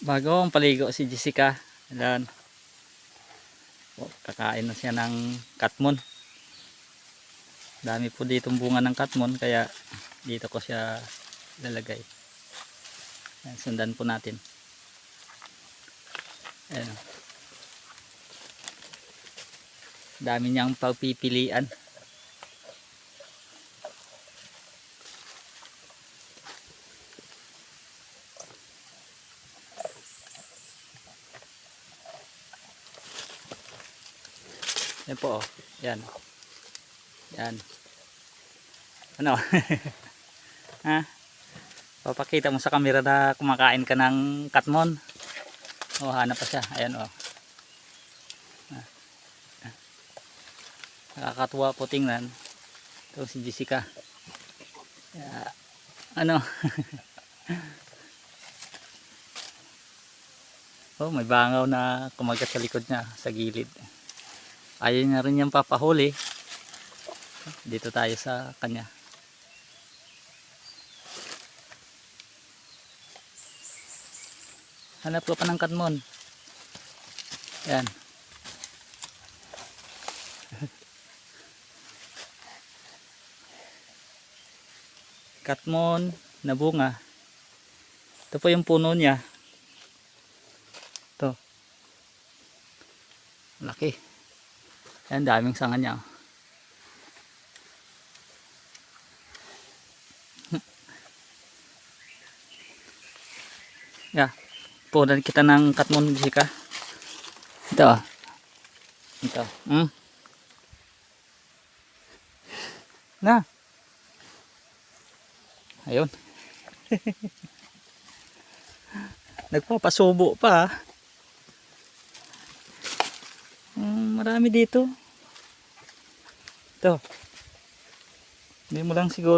Bago ang paligo si Jessica. Ayan. O, kakain na siya ng katmon. Dami po ditong bunga ng katmon kaya dito ko siya lalagay. Ayan, sundan po natin. Ayan. Dami niyang pagpipilian. Yan po oh. Yan. Yan. Ano? ha? Papakita mo sa camera na kumakain ka ng katmon. Oh, hanap pa siya. Ayan oh. Nakakatuwa po tingnan. Ito si Jessica. Kaya, ano? oh, may bangaw na kumagat sa likod niya sa gilid ayaw niya rin niyang papahuli. Dito tayo sa kanya. Hanap ko pa ng katmon yan. Katmon na bunga. Ito po yung puno niya. Ito. Laki Ayan, daming sanga niya. yeah. Punan kita ng katmon Jessica. Ito. ah. Ito. Hmm. Na. Ayun. Nagpapasubo pa. ah. Mm, marami dito. Ito. Hindi mo lang siguro